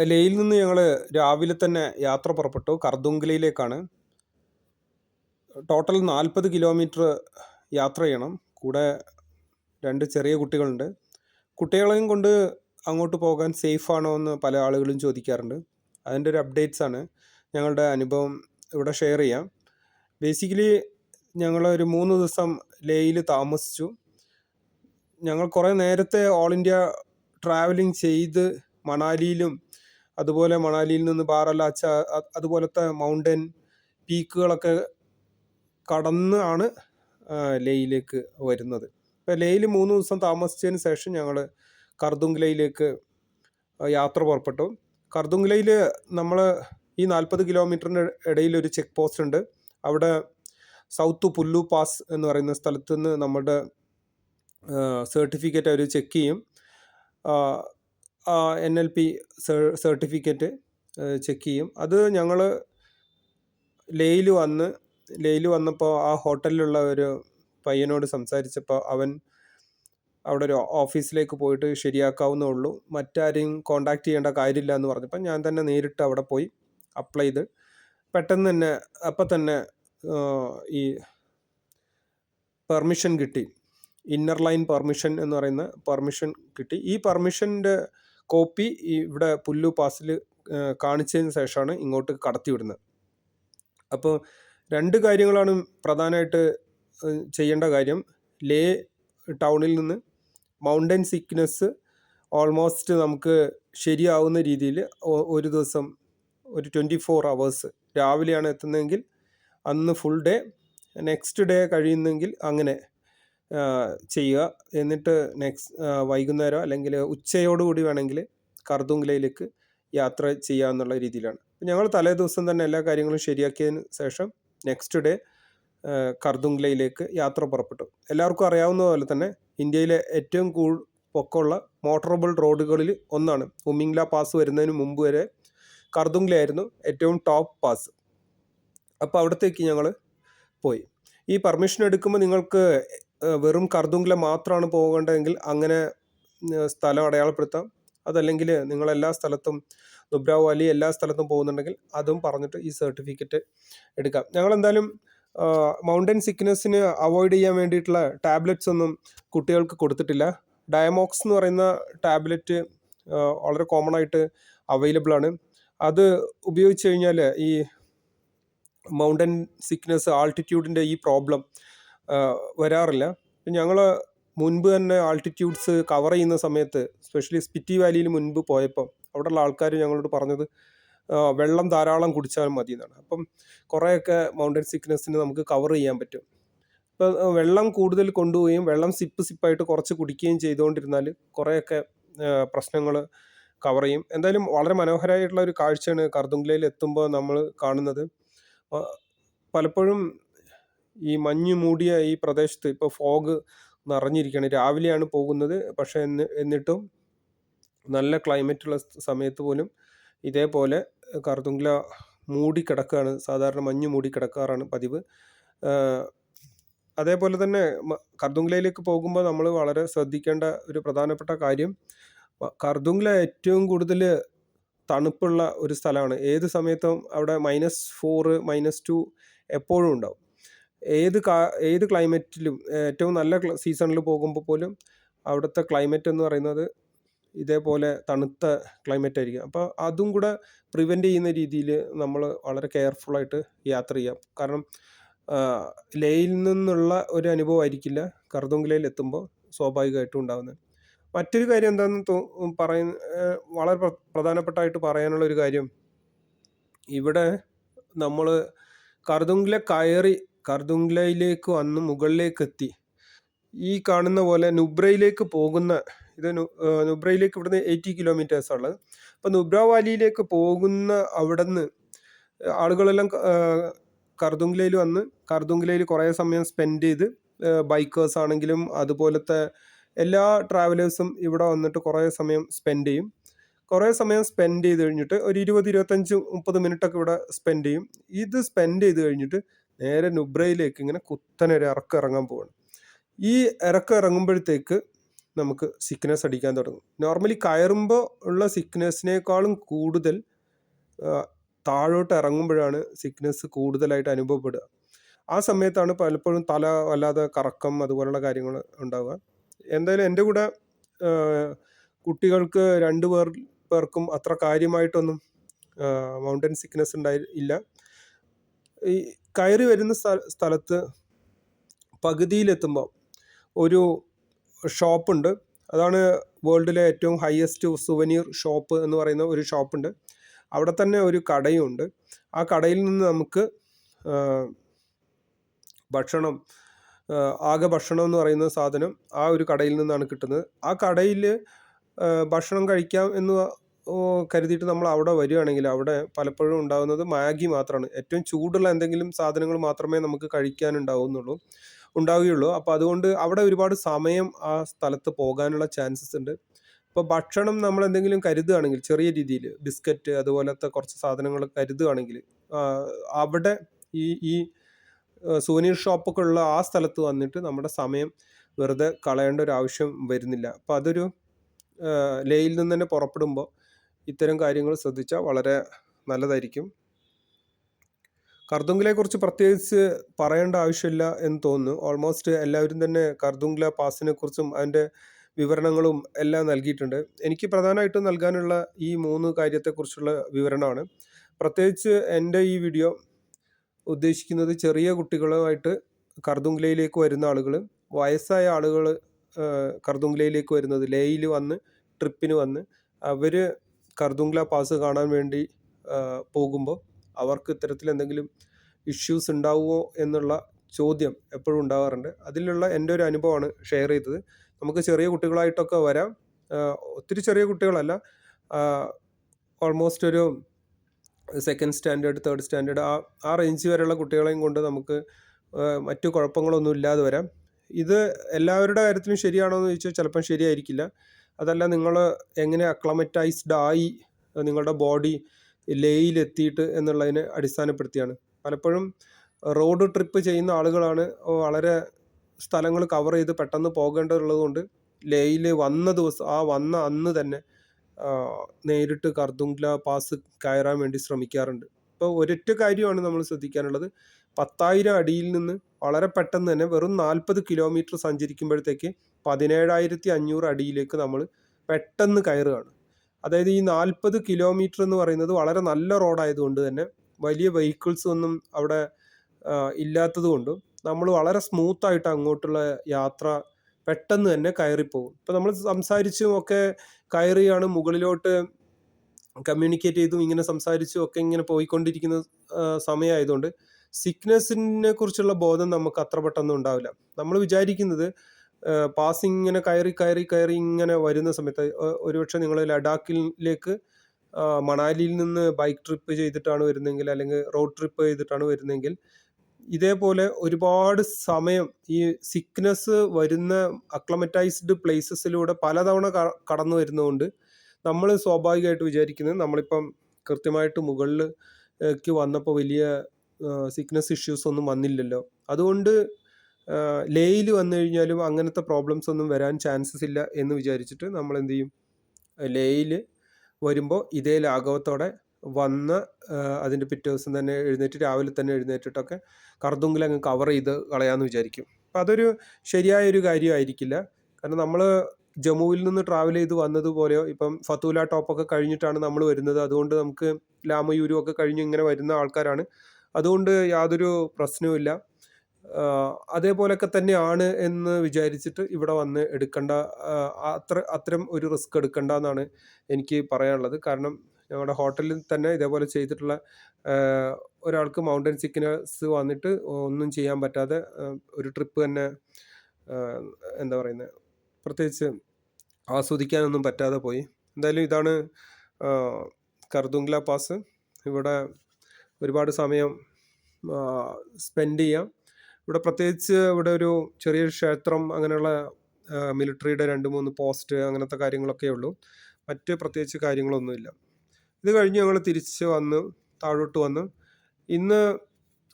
ലേയിൽ നിന്ന് ഞങ്ങൾ രാവിലെ തന്നെ യാത്ര പുറപ്പെട്ടു. കർദുങ്കലയിലേക്കാണ്. ടോട്ടൽ നാൽപ്പത് കിലോമീറ്റർ യാത്ര ചെയ്യണം. കൂടെ രണ്ട് ചെറിയ കുട്ടികളുണ്ട്. കുട്ടികളെയും കൊണ്ട് അങ്ങോട്ട് പോകാൻ സേഫ് ആണോ എന്ന് പല ആളുകളും ചോദിക്കാറുണ്ട്. അതിന്റെ ഒരു അപ്ഡേറ്റ്സ് ആണ് ഞങ്ങളുടെ അനുഭവം ഇവിടെ ഷെയർ ചെയ്യാം. ബേസിക്കലി ഞങ്ങൾ ഒരു മൂന്ന് ദിവസം ലേയിൽ താമസിച്ചു. ഞങ്ങൾ കുറേ നേരത്തെ ഓൾ ഇന്ത്യ ട്രാവലിംഗ് ചെയ്ത് മണാലിയിലും അതുപോലെ മണാലിയിൽ നിന്ന് ബാറലാച്ച അ- അതുപോലത്തെ മൗണ്ടൻ പീക്കുകളൊക്കെ കടന്ന് ആണ് ലേയിലേക്ക് വരുന്നത്. ഇപ്പോൾ ലേയിൽ മൂന്ന് ദിവസം താമസിച്ചതിന് ശേഷം ഞങ്ങൾ കർദുംഗ്ലയിലേക്ക് യാത്ര പുറപ്പെട്ടു. കർദുംഗ്ലയിൽ നമ്മൾ ഈ നാൽപ്പത് കിലോമീറ്ററിന്റെ ഇടയിൽ ഒരു ചെക്ക് പോസ്റ്റ് ഉണ്ട്. അവിടെ സൗത്ത് പുല്ലു പാസ് എന്ന് പറയുന്ന സ്ഥലത്ത് നിന്ന് നമ്മുടെ സർട്ടിഫിക്കറ്റ് അവർ ചെക്ക് ചെയ്യും. N L P certificate check ചെയ്യും. അത് ഞങ്ങൾ ലേയിൽ വന്ന് ലേയിൽ വന്നപ്പോൾ ആ ഹോട്ടലിലുള്ള ഒരു പയ്യനോട് സംസാരിച്ചപ്പോൾ അവൻ അവിടെ ഒരു ഓഫീസിലേക്ക് പോയിട്ട് ശരിയാക്കാവുന്നേ ഉള്ളൂ മറ്റാരെയും കോണ്ടാക്ട് ചെയ്യേണ്ട കാര്യമില്ല എന്ന് പറഞ്ഞപ്പോൾ ഞാൻ തന്നെ നേരിട്ട് അവിടെ പോയി അപ്ലൈ ചെയ്ത്. പെട്ടെന്ന് തന്നെ അപ്പം തന്നെ ഈ പെർമിഷൻ കിട്ടി. ഇന്നർ ലൈൻ പെർമിഷൻ എന്ന് പറയുന്ന പെർമിഷൻ കിട്ടി. ഈ പെർമിഷന്റെ കോപ്പി ഇവിടെ പുല്ലു പാസിൽ കാണിച്ചതിന് ശേഷമാണ് ഇങ്ങോട്ട് കടത്തിവിടുന്നത്. അപ്പോൾ രണ്ട് കാര്യങ്ങളാണ് പ്രധാനമായിട്ട് ചെയ്യേണ്ട കാര്യം. ലേ ടൗണിൽ നിന്ന് മൗണ്ടൻ സിക്നെസ് ഓൾമോസ്റ്റ് നമുക്ക് ശരിയാവുന്ന രീതിയിൽ ഒരു ദിവസം ഒരു ട്വന്റി ഫോർ അവേഴ്സ് രാവിലെയാണ് എത്തുന്നതെങ്കിൽ അന്ന് ഫുൾ ഡേ നെക്സ്റ്റ് ഡേ കഴിയുന്നെങ്കിൽ അങ്ങനെ ചെയ്യുക. എന്നിട്ട് നെക്സ്റ്റ് വൈകുന്നേരം അല്ലെങ്കിൽ ഉച്ചയോടുകൂടി വേണമെങ്കിൽ കർദുങ്കലയിലേക്ക് യാത്ര ചെയ്യുക എന്നുള്ള രീതിയിലാണ്. ഞങ്ങൾ തലേ ദിവസം തന്നെ എല്ലാ കാര്യങ്ങളും ശരിയാക്കിയതിന് ശേഷം നെക്സ്റ്റ് ഡേ കർദുങ്കലയിലേക്ക് യാത്ര പുറപ്പെട്ടു. എല്ലാവർക്കും അറിയാവുന്ന പോലെ തന്നെ ഇന്ത്യയിലെ ഏറ്റവും കൂ പൊക്കമുള്ള മോട്ടറബിൾ റോഡുകളിൽ ഒന്നാണ്. ഉമിംഗ്ല പാസ് വരുന്നതിന് മുമ്പ് വരെ കർദുങ്ലയായിരുന്നു ഏറ്റവും ടോപ്പ് പാസ് അപ്പോൾ അവിടത്തേക്ക് ഞങ്ങൾ പോയി. ഈ പെർമിഷൻ എടുക്കുമ്പോൾ നിങ്ങൾക്ക് വെറും കർദുങ്കിലെ മാത്രമാണ് പോകേണ്ടതെങ്കിൽ അങ്ങനെ സ്ഥലം അടയാളപ്പെടുത്താം. അതല്ലെങ്കിൽ നിങ്ങൾ എല്ലാ സ്ഥലത്തും നുബ്രാവ് വാലി എല്ലാ സ്ഥലത്തും പോകുന്നുണ്ടെങ്കിൽ അതും പറഞ്ഞിട്ട് ഈ സർട്ടിഫിക്കറ്റ് എടുക്കാം. ഞങ്ങൾ എന്തായാലും മൗണ്ടൻ സിക്നെസ്സിന് അവോയ്ഡ് ചെയ്യാൻ വേണ്ടിയിട്ടുള്ള ടാബ്ലറ്റ്സ് ഒന്നും കുട്ടികൾക്ക് കൊടുത്തിട്ടില്ല. ഡയമോക്സ് എന്ന് പറയുന്ന ടാബ്ലറ്റ് വളരെ കോമൺ ആയിട്ട് അവൈലബിൾ ആണ്. അത് ഉപയോഗിച്ച് കഴിഞ്ഞാൽ ഈ മൗണ്ടൻ സിക്നെസ് ആൾട്ടിറ്റ്യൂഡിന്റെ ഈ പ്രോബ്ലം വരാറില്ല. ഞങ്ങൾ മുൻപ് തന്നെ ആൾട്ടിറ്റ്യൂഡ്സ് കവർ ചെയ്യുന്ന സമയത്ത് സ്പെഷ്യലി സ്പിറ്റി വാലിയിൽ മുൻപ് പോയപ്പോൾ അവിടെയുള്ള ആൾക്കാർ ഞങ്ങളോട് പറഞ്ഞത് വെള്ളം ധാരാളം കുടിച്ചാൽ മതി എന്നാണ് അപ്പം കുറേയൊക്കെ മൗണ്ടൻ സിക്നെസ്സിന് നമുക്ക് കവർ ചെയ്യാൻ പറ്റും. ഇപ്പോൾ വെള്ളം കൂടുതൽ കൊണ്ടുപോവുകയും വെള്ളം സിപ്പ് സിപ്പായിട്ട് കുറച്ച് കുടിക്കുകയും ചെയ്തുകൊണ്ടിരുന്നാൽ കുറേയൊക്കെ പ്രശ്നങ്ങൾ കവർ ചെയ്യും. എന്തായാലും വളരെ മനോഹരമായിട്ടുള്ള ഒരു കാഴ്ചയാണ് കർദുംഗ്ലയിൽ എത്തുമ്പോൾ നമ്മൾ കാണുന്നത്. പലപ്പോഴും ഈ മഞ്ഞ് മൂടിയ ഈ പ്രദേശത്ത് ഇപ്പോൾ ഫോഗ് നിറഞ്ഞിരിക്കുകയാണ് രാവിലെയാണ് പോകുന്നത്. പക്ഷേ എന്ന് എന്നിട്ടും നല്ല ക്ലൈമറ്റുള്ള സമയത്ത് പോലും ഇതേപോലെ കറുതുങ്കില മൂടിക്കിടക്കുകയാണ് സാധാരണ മഞ്ഞ് മൂടിക്കിടക്കാറാണ് പതിവ്. അതേപോലെ തന്നെ മ- പോകുമ്പോൾ നമ്മൾ വളരെ ശ്രദ്ധിക്കേണ്ട ഒരു പ്രധാനപ്പെട്ട കാര്യം വ- ഏറ്റവും കൂടുതൽ തണുപ്പുള്ള ഒരു സ്ഥലമാണ്. ഏത് സമയത്തും അവിടെ മൈനസ് ഫോറ് മൈനസ് ടു എപ്പോഴും ഉണ്ടാവും. ഏത് കാ ഏത് ക്ലൈമറ്റിലും ഏറ്റവും നല്ല സീസണിൽ പോകുമ്പോൾ പോലും അവിടുത്തെ ക്ലൈമറ്റ് എന്ന് പറയുന്നത് ഇതേപോലെ തണുത്ത ക്ലൈമറ്റ് ആയിരിക്കും. അപ്പോൾ അതും കൂടെ പ്രിവെന്റ് ചെയ്യുന്ന രീതിയിൽ നമ്മൾ വളരെ കെയർഫുള്ളായിട്ട് യാത്ര ചെയ്യാം. കാരണം ലേയിൽ നിന്നുള്ള ഒരു അനുഭവം ആയിരിക്കില്ല കർദുങ്കലയിൽ എത്തുമ്പോൾ സ്വാഭാവികമായിട്ടും ഉണ്ടാകുന്നത് മറ്റൊരു കാര്യം എന്താണെന്ന് തോ പറയുന്ന വളരെ പ്ര- പ്രധാനപ്പെട്ടായിട്ട് പറയാനുള്ള ഒരു കാര്യം. ഇവിടെ നമ്മൾ കർദുങ്കല കയറി കർദുങ്കലയിലേക്ക് വന്ന് മുകളിലേക്ക് എത്തി ഈ കാണുന്ന പോലെ നുബ്രയിലേക്ക് പോകുന്ന ഇത് നുബ്രയിലേക്ക് ഇവിടുന്ന് എയ്റ്റി കിലോമീറ്റേഴ്സ് ഉള്ളത് അപ്പോൾ നുബ്ര വാലിയിലേക്ക് പോകുന്ന അവിടെ നിന്ന് ആളുകളെല്ലാം കർദുംഗ്ലയിൽ വന്ന് കർദുംഗ്ലയിൽ കുറേ സമയം സ്പെൻഡ് ചെയ്ത് ബൈക്കേഴ്സ് ആണെങ്കിലും അതുപോലത്തെ എല്ലാ ട്രാവലേഴ്സും ഇവിടെ വന്നിട്ട് കുറേ സമയം സ്പെൻഡ് ചെയ്യും. കുറേ സമയം സ്പെൻഡ് ചെയ്ത് കഴിഞ്ഞിട്ട് ഒരു ഇരുപത് ഇരുപത്തഞ്ച് മുപ്പത് മിനിറ്റ് ഒക്കെ ഇവിടെ സ്പെൻഡ് ചെയ്യും. ഇത് സ്പെൻഡ് ചെയ്ത് കഴിഞ്ഞിട്ട് നേരെ നുബ്രയിലേക്ക് ഇങ്ങനെ കുത്തനെ ഒരു ഇറക്കം ഇറങ്ങാൻ പോവാണ്. ഈ ഇറക്കം ഇറങ്ങുമ്പോഴത്തേക്ക് നമുക്ക് സിക്നെസ് അടിക്കാൻ തുടങ്ങും. നോർമലി കയറുമ്പോൾ ഉള്ള സിക്നെസ്സിനേക്കാളും കൂടുതൽ താഴോട്ട് ഇറങ്ങുമ്പോഴാണ് സിക്നെസ് കൂടുതലായിട്ട് അനുഭവപ്പെടുക. ആ സമയത്താണ് പലപ്പോഴും തല വല്ലാതെ കറക്കം അതുപോലുള്ള കാര്യങ്ങൾ ഉണ്ടാവുക. എന്തായാലും എന്റെ കൂടെ കുട്ടികൾക്ക് രണ്ടു പേർ പേർക്കും അത്ര കാര്യമായിട്ടൊന്നും മൗണ്ടൻ സിക്നെസ് ഉണ്ടായി ഇല്ല. ഈ കയറി വരുന്ന സ്ഥല സ്ഥലത്ത് പകുതിയിലെത്തുമ്പോൾ ഒരു ഷോപ്പുണ്ട്. അതാണ് വേൾഡിലെ ഏറ്റവും ഹയസ്റ്റ് സുവനീർ ഷോപ്പ് എന്ന് പറയുന്ന ഒരു ഷോപ്പുണ്ട്. അവിടെ തന്നെ ഒരു കടയുണ്ട്. ആ കടയിൽ നിന്ന് നമുക്ക് ഭക്ഷണം ആകെ ഭക്ഷണം എന്ന് പറയുന്ന സാധനം ആ ഒരു കടയിൽ നിന്നാണ് കിട്ടുന്നത്. ആ കടയിൽ ഭക്ഷണം കഴിക്കാം എന്ന് കരുതിയിട്ട് നമ്മൾ അവിടെ വരികയാണെങ്കിൽ അവിടെ പലപ്പോഴും ഉണ്ടാകുന്നത് മാഗി മാത്രമാണ് ഏറ്റവും ചൂടുള്ള എന്തെങ്കിലും സാധനങ്ങൾ മാത്രമേ നമുക്ക് കഴിക്കാനുണ്ടാവുന്നുള്ളൂ ഉണ്ടാവുകയുള്ളൂ. അപ്പോൾ അതുകൊണ്ട് അവിടെ ഒരുപാട് സമയം ആ സ്ഥലത്ത് പോകാനുള്ള ചാൻസസ് ഉണ്ട്. ഇപ്പോൾ ഭക്ഷണം നമ്മൾ എന്തെങ്കിലും കരുതുകയാണെങ്കിൽ ചെറിയ രീതിയിൽ ബിസ്ക്കറ്റ് അതുപോലത്തെ കുറച്ച് സാധനങ്ങൾ കരുതുകയാണെങ്കിൽ അവിടെ ഈ ഈ സുവനീർ ഷോപ്പൊക്കെ ഉള്ള ആ സ്ഥലത്ത് വന്നിട്ട് നമ്മുടെ സമയം വെറുതെ കളയേണ്ട ഒരു ആവശ്യം വരുന്നില്ല. അപ്പോൾ അതൊരു ലേയിൽ നിന്ന് തന്നെ പുറപ്പെടുമ്പോൾ ഇത്തരം കാര്യങ്ങൾ ശ്രദ്ധിച്ചാൽ വളരെ നല്ലതായിരിക്കും. കർദുങ്കിലെക്കുറിച്ച് പ്രത്യേകിച്ച് പറയേണ്ട ആവശ്യമില്ല എന്ന് തോന്നുന്നു. ഓൾമോസ്റ്റ് എല്ലാവരും തന്നെ കർദുങ്ല പാസിനെ കുറിച്ചും അതിന്റെ വിവരണങ്ങളും എല്ലാം നൽകിയിട്ടുണ്ട്. എനിക്ക് പ്രധാനമായിട്ടും നൽകാനുള്ള ഈ മൂന്ന് കാര്യത്തെക്കുറിച്ചുള്ള വിവരണമാണ്. പ്രത്യേകിച്ച് എന്റെ ഈ വീഡിയോ ഉദ്ദേശിക്കുന്നത് ചെറിയ കുട്ടികളുമായിട്ട് കർദുങ്ലയിലേക്ക് വരുന്ന ആളുകൾ വയസ്സായ ആളുകൾ കർദുങ്ലയിലേക്ക് വരുന്നത് ലേയിൽ വന്ന് ട്രിപ്പിന് വന്ന് അവർ കർദുങ്ല പാസ് കാണാൻ വേണ്ടി പോകുമ്പോൾ അവർക്ക് ഇത്തരത്തിൽ എന്തെങ്കിലും ഇഷ്യൂസ് ഉണ്ടാവുമോ എന്നുള്ള ചോദ്യം എപ്പോഴും ഉണ്ടാവാറുണ്ട്. അതിലുള്ള എന്റെ ഒരു അനുഭവമാണ് ഷെയർ ചെയ്തത്. നമുക്ക് ചെറിയ കുട്ടികളായിട്ടൊക്കെ വരാം. ഒത്തിരി ചെറിയ കുട്ടികളല്ല. ഓൾമോസ്റ്റ് ഒരു സെക്കൻഡ് സ്റ്റാൻഡേർഡ് തേർഡ് സ്റ്റാൻഡേർഡ് ആ ആ റേഞ്ച് വരെയുള്ള കുട്ടികളെയും കൊണ്ട് നമുക്ക് മറ്റു കുഴപ്പങ്ങളൊന്നും ഇല്ലാതെ വരാം. ഇത് എല്ലാവരുടെ കാര്യത്തിലും ശരിയാണോ എന്ന് ചോദിച്ചാൽ ചിലപ്പം ശരിയായിരിക്കില്ല. അതല്ല നിങ്ങൾ എങ്ങനെ അക്ലമറ്റൈസ്ഡ് ആയി നിങ്ങളുടെ ബോഡി ലേയിലെത്തിയിട്ട് എന്നുള്ളതിനെ അടിസ്ഥാനപ്പെടുത്തിയാണ്. പലപ്പോഴും റോഡ് ട്രിപ്പ് ചെയ്യുന്ന ആളുകളാണ് വളരെ സ്ഥലങ്ങൾ കവർ ചെയ്ത് പെട്ടെന്ന് പോകേണ്ടതുള്ളത് കൊണ്ട് ലേയിൽ വന്ന ദിവസം ആ വന്ന അന്ന് തന്നെ നേരിട്ട് കർദുംഗ്ല പാസ് കയറാൻ വേണ്ടി ശ്രമിക്കാറുണ്ട്. ഇപ്പോൾ ഒരൊറ്റ കാര്യമാണ് നമ്മൾ ശ്രദ്ധിക്കാനുള്ളത്. പത്തായിരം അടിയിൽ നിന്ന് വളരെ പെട്ടെന്ന് തന്നെ വെറും നാൽപ്പത് കിലോമീറ്റർ സഞ്ചരിക്കുമ്പോഴത്തേക്ക് പതിനേഴായിരത്തി അഞ്ഞൂറ് അടിയിലേക്ക് നമ്മൾ പെട്ടെന്ന് കയറുകയാണ്. അതായത് ഈ നാൽപ്പത് കിലോമീറ്റർ എന്ന് പറയുന്നത് വളരെ നല്ല റോഡായതുകൊണ്ട് തന്നെ വലിയ വെഹിക്കിൾസ് ഒന്നും അവിടെ ഇല്ലാത്തതുകൊണ്ടും ഇല്ലാത്തത് കൊണ്ടും നമ്മൾ വളരെ സ്മൂത്തായിട്ട് അങ്ങോട്ടുള്ള യാത്ര പെട്ടെന്ന് തന്നെ കയറിപ്പോകും. ഇപ്പം നമ്മൾ സംസാരിച്ചും ഒക്കെ കയറിയാണ് മുകളിലോട്ട് കമ്മ്യൂണിക്കേറ്റ് ചെയ്തും ഇങ്ങനെ സംസാരിച്ചും ഒക്കെ ഇങ്ങനെ പോയിക്കൊണ്ടിരിക്കുന്ന സമയമായതുകൊണ്ട് സിക്നെസ്സിനെ കുറിച്ചുള്ള ബോധം നമുക്ക് അത്ര പെട്ടെന്ന് ഉണ്ടാവില്ല. നമ്മൾ വിചാരിക്കുന്നത് പാസിങ് ഇങ്ങനെ കയറി കയറി കയറി ഇങ്ങനെ വരുന്ന സമയത്ത് ഒരുപക്ഷെ നിങ്ങൾ ലഡാക്കിലേക്ക് മണാലിയിൽ നിന്ന് ബൈക്ക് ട്രിപ്പ് ചെയ്തിട്ടാണ് വരുന്നതെങ്കിൽ അല്ലെങ്കിൽ റോഡ് ട്രിപ്പ് ചെയ്തിട്ടാണ് വരുന്നതെങ്കിൽ ഇതേപോലെ ഒരുപാട് സമയം ഈ സിക്നെസ് വരുന്ന അക്ലമറ്റൈസ്ഡ് പ്ലേസസിലൂടെ പലതവണ കടന്നു വരുന്നതുകൊണ്ട് നമ്മൾ സ്വാഭാവികമായിട്ട് വിചാരിക്കുന്നത് നമ്മളിപ്പം കൃത്യമായിട്ട് മുകളിലേക്ക് വന്നപ്പോൾ വലിയ സിക്നസ് ഇഷ്യൂസ് ഒന്നും വന്നില്ലല്ലോ. അതുകൊണ്ട് ലേയിൽ വന്നു കഴിഞ്ഞാലും അങ്ങനത്തെ പ്രോബ്ലംസ് ഒന്നും വരാൻ ചാൻസസ് ഇല്ല എന്ന് വിചാരിച്ചിട്ട് നമ്മൾ എന്ത് ചെയ്യും? ലേയിൽ വരുമ്പോൾ ഇതേ ലാഘവത്തോടെ വന്ന് അതിന്റെ പിറ്റേ ദിവസം തന്നെ എഴുന്നേറ്റ് രാവിലെ തന്നെ എഴുന്നേറ്റിട്ടൊക്കെ കർദുങ്കിൽ അങ്ങ് കവർ ചെയ്ത് കളയാമെന്ന് വിചാരിക്കും. അപ്പം അതൊരു ശരിയായ ഒരു കാര്യമായിരിക്കില്ല. കാരണം നമ്മൾ ജമ്മുവിൽ നിന്ന് ട്രാവൽ ചെയ്ത് വന്നതുപോലെയോ ഇപ്പം ഫത്തൂല ടോപ്പൊക്കെ കഴിഞ്ഞിട്ടാണ് നമ്മൾ വരുന്നത്. അതുകൊണ്ട് നമുക്ക് ലാമയൂരും ഒക്കെ കഴിഞ്ഞ് ഇങ്ങനെ വരുന്ന ആൾക്കാരാണ്. അതുകൊണ്ട് യാതൊരു പ്രശ്നവുമില്ല അതേപോലൊക്കെ തന്നെയാണ് എന്ന് വിചാരിച്ചിട്ട് ഇവിടെ വന്ന് എടുക്കേണ്ട അത്ര അത്തരം ഒരു റിസ്ക് എടുക്കണ്ട എന്നാണ് എനിക്ക് പറയാനുള്ളത്. കാരണം ഞങ്ങളുടെ ഹോട്ടലിൽ തന്നെ ഇതേപോലെ ചെയ്തിട്ടുള്ള ഒരാൾക്ക് മൗണ്ടൻ സിക്നസ് വന്നിട്ട് ഒന്നും ചെയ്യാൻ പറ്റാതെ ഒരു ട്രിപ്പ് തന്നെ എന്താ പറയുന്നത് പ്രത്യേകിച്ച് ആസ്വദിക്കാനൊന്നും പറ്റാതെ പോയി. എന്തായാലും ഇതാണ് കർദുംഗ്ല പാസ്. ഇവിടെ ഒരുപാട് സമയം സ്പെൻഡ് ചെയ്യാം. ഇവിടെ പ്രത്യേകിച്ച് ഇവിടെ ഒരു ചെറിയൊരു ക്ഷേത്രം അങ്ങനെയുള്ള മിലിറ്ററിയുടെ രണ്ട് മൂന്ന് പോസ്റ്റ് അങ്ങനത്തെ കാര്യങ്ങളൊക്കെ ഉള്ളൂ. മറ്റ് പ്രത്യേകിച്ച് കാര്യങ്ങളൊന്നുമില്ല. ഇത് കഴിഞ്ഞ് ഞങ്ങൾ തിരിച്ച് വന്ന് താഴോട്ട് വന്ന് ഇന്ന്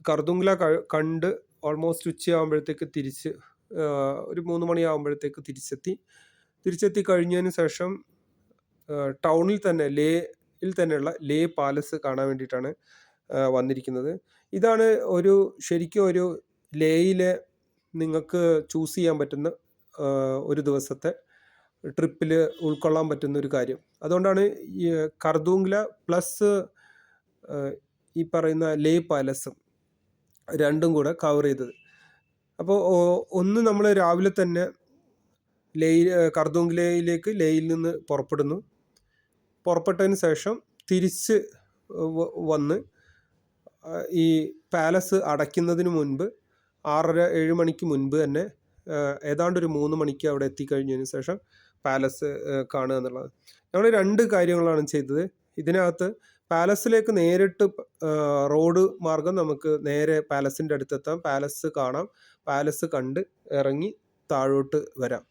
കർദുങ്ല കണ്ട് ഓൾമോസ്റ്റ് ഉച്ചയാകുമ്പോഴത്തേക്ക് തിരിച്ച് ഒരു മൂന്ന് മണിയാകുമ്പോഴത്തേക്ക് തിരിച്ചെത്തി. തിരിച്ചെത്തി കഴിഞ്ഞതിന് ശേഷം ടൗണിൽ തന്നെ ലേയിൽ തന്നെയുള്ള ലേ പാലസ് കാണാൻ വേണ്ടിയിട്ടാണ് വന്നിരിക്കുന്നത്. ഇതാണ് ഒരു ശരിക്കും ഒരു ലേയിലെ നിങ്ങൾക്ക് ചൂസ് ചെയ്യാൻ പറ്റുന്ന ഒരു ദിവസത്തെ ട്രിപ്പിൽ ഉൾക്കൊള്ളാൻ പറ്റുന്ന ഒരു കാര്യം. അതുകൊണ്ടാണ് ഈ കർദൂങ്ല പ്ലസ് ഈ പറയുന്ന ലേ പാലസും രണ്ടും കൂടെ കവർ ചെയ്തത്. അപ്പോൾ ഒന്ന് നമ്മൾ രാവിലെ തന്നെ ലേ കർദൂങ്ലയിലേക്ക് ലേയിൽ നിന്ന് പുറപ്പെടുന്നു. പുറപ്പെട്ടതിന് ശേഷം തിരിച്ച് വന്ന് ഈ പാലസ് അടയ്ക്കുന്നതിന് മുൻപ് ആറര ഏഴ് മണിക്ക് മുൻപ് തന്നെ ഏതാണ്ട് ഒരു മൂന്ന് മണിക്ക് അവിടെ എത്തിക്കഴിഞ്ഞതിന് ശേഷം പാലസ് കാണുക എന്നുള്ളത്. ഞങ്ങൾ രണ്ട് കാര്യങ്ങളാണ് ചെയ്തത്. ഇതിനകത്ത് പാലസിലേക്ക് നേരിട്ട് റോഡ് മാർഗം നമുക്ക് നേരെ പാലസിന്റെ അടുത്തെത്താം. പാലസ് കാണാം. പാലസ് കണ്ട് ഇറങ്ങി താഴോട്ട് വരാം.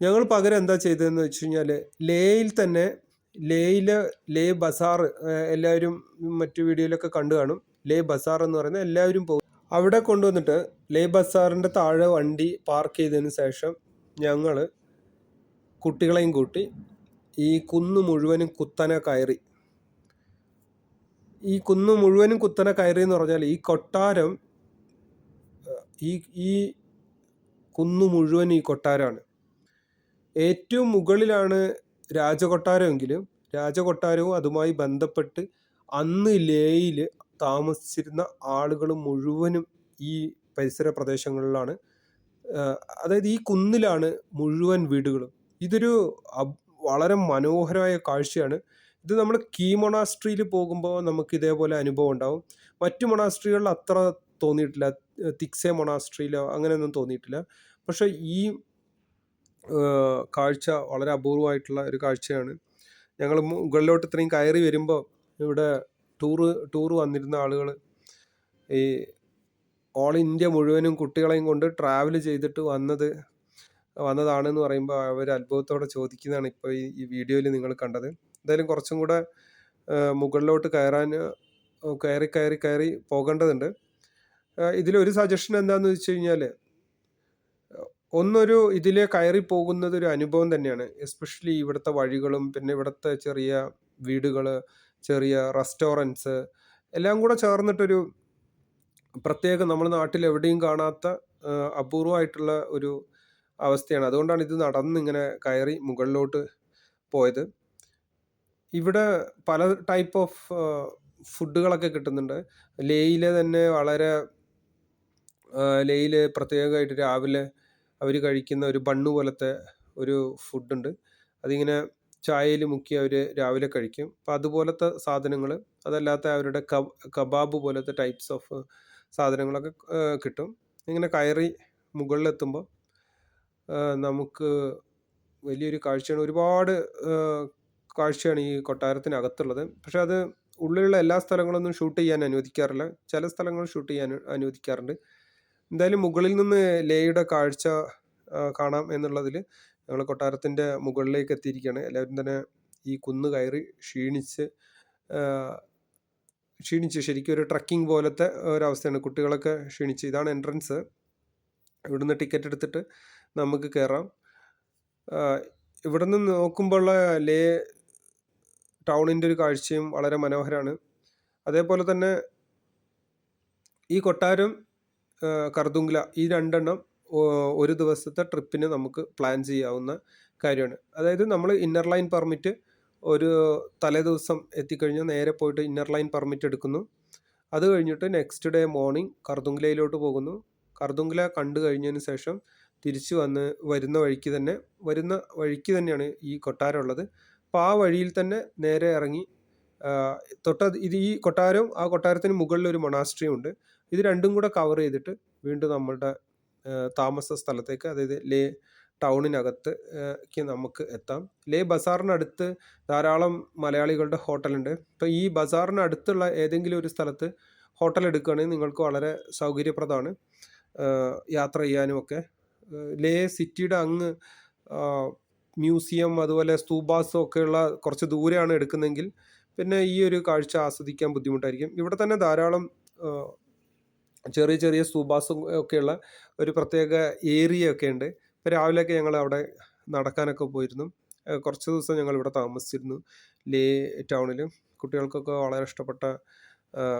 ഞങ്ങൾ പകരം എന്താ ചെയ്തതെന്ന് വെച്ച് കഴിഞ്ഞാൽ ലേയിൽ തന്നെ ലേയിലെ ലേ ബസാർ എല്ലാവരും മറ്റു വീഡിയോയിലൊക്കെ കണ്ടു കാണും. ലേ ബസാർ എന്ന് പറയുന്നത് എല്ലാവരും പോകും അവിടെ കൊണ്ടുവന്നിട്ട് ലേ ബസാറിന്റെ താഴെ വണ്ടി പാർക്ക് ചെയ്തതിന് ശേഷം ഞങ്ങൾ കുട്ടികളെയും കൂട്ടി ഈ കുന്ന് മുഴുവനും കുത്തനെ കയറി. ഈ കുന്ന് മുഴുവനും കുത്തനെ കയറി എന്ന് പറഞ്ഞാൽ ഈ കൊട്ടാരം ഈ ഈ കുന്നു മുഴുവൻ ഈ കൊട്ടാരമാണ്. ഏറ്റവും മുകളിലാണ് രാജകൊട്ടാരമെങ്കിലും രാജകൊട്ടാരവും അതുമായി ബന്ധപ്പെട്ട് അന്ന് ലേയിൽ താമസിച്ചിരുന്ന ആളുകൾ മുഴുവനും ഈ പരിസര പ്രദേശങ്ങളിലാണ്. അതായത് ഈ കുന്നിലാണ് മുഴുവൻ വീടുകളും. ഇതൊരു വളരെ മനോഹരമായ കാഴ്ചയാണ്. ഇത് നമ്മൾ കീ മൊണാസ്ട്രിയിൽ പോകുമ്പോൾ നമുക്ക് ഇതേപോലെ അനുഭവം ഉണ്ടാവും. മറ്റു മൊണാസ്ട്രികളിൽ അത്ര തോന്നിയിട്ടില്ല. തിക്സേ മൊണാസ്ട്രിയിലോ അങ്ങനെയൊന്നും തോന്നിയിട്ടില്ല. പക്ഷേ ഈ കാഴ്ച വളരെ അപൂർവമായിട്ടുള്ള ഒരു കാഴ്ചയാണ്. ഞങ്ങൾ മുകളിലോട്ട് ഇത്രയും കയറി വരുമ്പോൾ ഇവിടെ ടൂറ് ടൂറ് വന്നിരുന്ന ആളുകൾ ഈ ഓൾ ഇന്ത്യ മുഴുവനും കുട്ടികളെയും കൊണ്ട് ട്രാവൽ ചെയ്തിട്ട് വന്നത് വന്നതാണെന്ന് പറയുമ്പോൾ അവർ അത്ഭുതത്തോടെ ചോദിക്കുന്നതാണ് ഇപ്പോൾ ഈ വീഡിയോയിൽ നിങ്ങൾ കണ്ടത്. എന്തായാലും കുറച്ചും കൂടെ മുകളിലോട്ട് കയറാൻ കയറി കയറി കയറി പോകേണ്ടതുണ്ട്. ഇതിലൊരു സജഷൻ എന്താണെന്ന് വെച്ച് കഴിഞ്ഞാൽ ഒന്നൊരു ഇതിലെ കയറി പോകുന്നത് ഒരു അനുഭവം തന്നെയാണ്. എസ്പെഷ്യലി ഇവിടുത്തെ വഴികളും പിന്നെ ഇവിടുത്തെ ചെറിയ വീടുകൾ ചെറിയ റെസ്റ്റോറന്റ്സ് എല്ലാം കൂടെ ചേർന്നിട്ടൊരു പ്രത്യേക നമ്മുടെ നാട്ടിൽ എവിടെയും കാണാത്ത അപൂർവമായിട്ടുള്ള ഒരു അവസ്ഥയാണ്. അതുകൊണ്ടാണ് ഇത് നടന്നിങ്ങനെ കയറി മുകളിലോട്ട് പോയത്. ഇവിടെ പല ടൈപ്പ് ഓഫ് ഫുഡുകളൊക്കെ കിട്ടുന്നുണ്ട്. ലേയിലെ തന്നെ വളരെ ലേയിൽ പ്രത്യേകമായിട്ട് രാവിലെ അവർ കഴിക്കുന്ന ഒരു ബണ്ണ് പോലത്തെ ഒരു ഫുഡുണ്ട്. അതിങ്ങനെ ചായയിൽ മുക്കി അവർ രാവിലെ കഴിക്കും. അപ്പം അതുപോലത്തെ സാധനങ്ങൾ അതല്ലാത്ത അവരുടെ കബാബ് പോലത്തെ ടൈപ്സ് ഓഫ് സാധനങ്ങളൊക്കെ കിട്ടും. ഇങ്ങനെ കയറി മുകളിലെത്തുമ്പോൾ നമുക്ക് വലിയൊരു കാഴ്ചയാണ്. ഒരുപാട് കാഴ്ചയാണ് ഈ കൊട്ടാരത്തിനകത്തുള്ളത്. പക്ഷെ അത് ഉള്ളിലുള്ള എല്ലാ സ്ഥലങ്ങളൊന്നും ഷൂട്ട് ചെയ്യാൻ അനുവദിക്കാറില്ല. ചില സ്ഥലങ്ങൾ ഷൂട്ട് ചെയ്യാൻ അനുവദിക്കാറുണ്ട്. എന്തായാലും മുകളിൽ നിന്ന് ലേയുടെ കാഴ്ച കാണാം എന്നുള്ളതിൽ ഞങ്ങൾ കൊട്ടാരത്തിന്റെ മുകളിലേക്ക് എത്തിയിരിക്കുകയാണ്. എല്ലാവരും തന്നെ ഈ കുന്ന് കയറി ക്ഷീണിച്ച് ക്ഷീണിച്ച് ശരിക്കും ഒരു ട്രക്കിംഗ് പോലത്തെ ഒരവസ്ഥയാണ്. കുട്ടികളൊക്കെ ക്ഷീണിച്ച്. ഇതാണ് എൻട്രൻസ്. ഇവിടുന്ന് ടിക്കറ്റ് എടുത്തിട്ട് നമുക്ക് കയറാം. ഇവിടെ നിന്ന് നോക്കുമ്പോഴുള്ള ലേ ടൗണിന്റെ ഒരു കാഴ്ചയും വളരെ മനോഹരമാണ്. അതേപോലെ തന്നെ ഈ കൊട്ടാരം കർദുങ്ല ഈ രണ്ടെണ്ണം ഒരു ദിവസത്തെ ട്രിപ്പിന് നമുക്ക് പ്ലാൻ ചെയ്യാവുന്ന കാര്യമാണ്. അതായത് നമ്മൾ ഇന്നർ ലൈൻ പെർമിറ്റ് ഒരു തലേ ദിവസം എത്തിക്കഴിഞ്ഞാൽ നേരെ പോയിട്ട് ഇന്നർ ലൈൻ പെർമിറ്റ് എടുക്കുന്നു. അത് കഴിഞ്ഞിട്ട് നെക്സ്റ്റ് ഡേ മോർണിംഗ് കർദുങ്ലയിലോട്ട് പോകുന്നു. കർദുങ്ല കണ്ടു കഴിഞ്ഞതിന് ശേഷം തിരിച്ചു വന്ന് വരുന്ന വഴിക്ക് തന്നെ വരുന്ന വഴിക്ക് തന്നെയാണ് ഈ കൊട്ടാരം ഉള്ളത്. അപ്പോൾ ആ വഴിയിൽ തന്നെ നേരെ ഇറങ്ങി തൊട്ട ഇത് ഈ കൊട്ടാരവും ആ കൊട്ടാരത്തിന് മുകളിൽ ഒരു മൊണാസ്ട്രിയും ഉണ്ട്. ഇത് രണ്ടും കൂടെ കവർ ചെയ്തിട്ട് വീണ്ടും നമ്മളുടെ താമസ സ്ഥലത്തേക്ക് അതായത് ലേ ടൗണിനകത്ത് നമുക്ക് എത്താം. ലേ ബസാറിനടുത്ത് ധാരാളം മലയാളികളുടെ ഹോട്ടലുണ്ട്. അപ്പോൾ ഈ ബസാറിനടുത്തുള്ള ഏതെങ്കിലും ഒരു സ്ഥലത്ത് ഹോട്ടൽ എടുക്കുകയാണെങ്കിൽ നിങ്ങൾക്ക് വളരെ സൗകര്യപ്രദമാണ് യാത്ര ചെയ്യാനും ഒക്കെ. ലേ സിറ്റിയുടെ അങ്ങ് മ്യൂസിയം അതുപോലെ സ്തൂബാസും ഒക്കെയുള്ള കുറച്ച് ദൂരെയാണ് എടുക്കുന്നതെങ്കിൽ പിന്നെ ഈ ഒരു കാഴ്ച ആസ്വദിക്കാൻ ബുദ്ധിമുട്ടായിരിക്കും. ഇവിടെ തന്നെ ധാരാളം ചെറിയ ചെറിയ സ്തൂപാസും ഒക്കെയുള്ള ഒരു പ്രത്യേക ഏരിയ ഒക്കെ ഉണ്ട്. ഇപ്പോൾ രാവിലെയൊക്കെ ഞങ്ങൾ അവിടെ നടക്കാനൊക്കെ പോയിരുന്നു. കുറച്ച് ദിവസം ഞങ്ങൾ ഇവിടെ താമസിച്ചിരുന്നു. ലേ ടൗണിൽ കുട്ടികൾക്കൊക്കെ വളരെ ഇഷ്ടപ്പെട്ട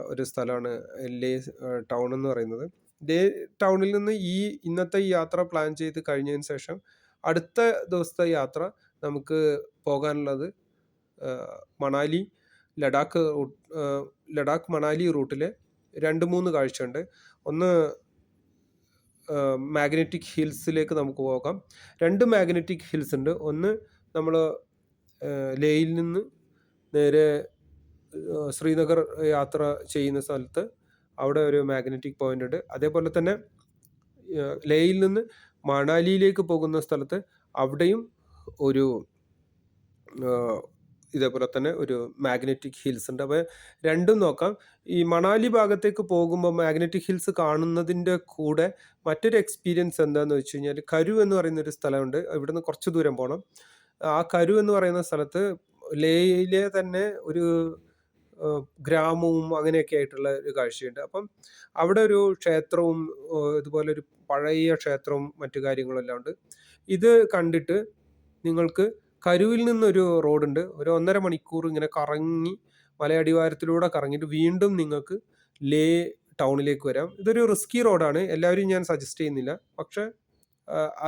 ഒരു സ്ഥലമാണ് ലേ ടൗൺ എന്ന് പറയുന്നത്. ലേ ടൗണിൽ നിന്ന് ഈ ഇന്നത്തെ യാത്ര പ്ലാൻ ചെയ്ത് കഴിഞ്ഞതിന് ശേഷം അടുത്ത ദിവസത്തെ യാത്ര നമുക്ക് പോകാനുള്ളത് മണാലി ലഡാക്ക് ലഡാക്ക് മണാലി റൂട്ടിൽ രണ്ട് മൂന്ന് കാഴ്ചയുണ്ട്. ഒന്ന് മാഗ്നറ്റിക് ഹിൽസിലേക്ക് നമുക്ക് പോകാം. രണ്ട് മാഗ്നറ്റിക് ഹിൽസ് ഉണ്ട്. ഒന്ന് നമ്മൾ ലേയിൽ നിന്ന് നേരെ ശ്രീനഗർ യാത്ര ചെയ്യുന്ന സ്ഥലത്ത് അവിടെ ഒരു മാഗ്നറ്റിക് പോയിന്റ് ഉണ്ട്. അതേപോലെ തന്നെ ലേയിൽ നിന്ന് മണാലിയിലേക്ക് പോകുന്ന സ്ഥലത്ത് അവിടെയും ഒരു ഇതേപോലെ തന്നെ ഒരു മാഗ്നറ്റിക് ഹിൽസ് ഉണ്ട്. അപ്പോൾ രണ്ടും നോക്കാം. ഈ മണാലി ഭാഗത്തേക്ക് പോകുമ്പോൾ മാഗ്നറ്റിക് ഹിൽസ് കാണുന്നതിന്റെ കൂടെ മറ്റൊരു എക്സ്പീരിയൻസ് എന്താണെന്ന് വെച്ച് കഴിഞ്ഞാൽ കരു എന്ന് പറയുന്ന ഒരു സ്ഥലമുണ്ട്. ഇവിടുന്ന് കുറച്ച് ദൂരം പോകണം. ആ കരു എന്ന് പറയുന്ന സ്ഥലത്ത് ലേയിലെ തന്നെ ഒരു ഗ്രാമവും അങ്ങനെയൊക്കെ ആയിട്ടുള്ള ഒരു കാഴ്ചയുണ്ട്. അപ്പം അവിടെ ഒരു ക്ഷേത്രവും ഇതുപോലെ ഒരു പഴയ ക്ഷേത്രവും മറ്റു കാര്യങ്ങളും എല്ലാം ഉണ്ട്. ഇത് കണ്ടിട്ട് നിങ്ങൾക്ക് കരുവിൽ നിന്നൊരു റോഡുണ്ട്. ഒരു ഒന്നര മണിക്കൂർ ഇങ്ങനെ കറങ്ങി മലയടിവാരത്തിലൂടെ കറങ്ങിയിട്ട് വീണ്ടും നിങ്ങൾക്ക് ലേ ടൗണിലേക്ക് വരാം. ഇതൊരു റിസ്കി റോഡാണ്. എല്ലാവരും ഞാൻ സജസ്റ്റ് ചെയ്യുന്നില്ല. പക്ഷെ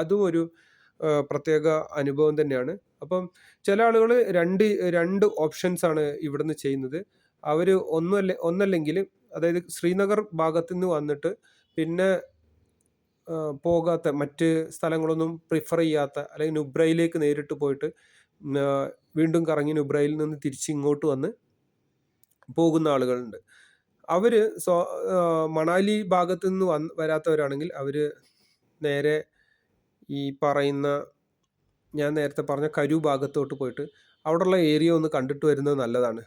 അതും ഒരു പ്രത്യേക അനുഭവം തന്നെയാണ്. അപ്പം ചില ആളുകൾ രണ്ട് രണ്ട് ഓപ്ഷൻസ് ആണ് ഇവിടുന്ന് ചെയ്യുന്നത്. അവർ ഒന്നല്ല ഒന്നല്ലെങ്കിൽ അതായത് ശ്രീനഗർ ഭാഗത്തു നിന്ന് വന്നിട്ട് പിന്നെ പോകാത്ത മറ്റ് സ്ഥലങ്ങളൊന്നും പ്രിഫർ ചെയ്യാത്ത അല്ലെങ്കിൽ നുബ്രയിലേക്ക് നേരിട്ട് പോയിട്ട് വീണ്ടും കറങ്ങി നുബ്രയിൽ നിന്ന് തിരിച്ച് ഇങ്ങോട്ട് വന്ന് പോകുന്ന ആളുകളുണ്ട്. അവർ സ്വ മണാലി ഭാഗത്തു നിന്ന് വന്ന് വരാത്തവരാണെങ്കിൽ അവർ നേരെ ഈ പറയുന്ന ഞാൻ നേരത്തെ പറഞ്ഞ കരു ഭാഗത്തോട്ട് പോയിട്ട് അവിടെയുള്ള ഏരിയ ഒന്ന് കണ്ടിട്ട് വരുന്നത് നല്ലതാണ്.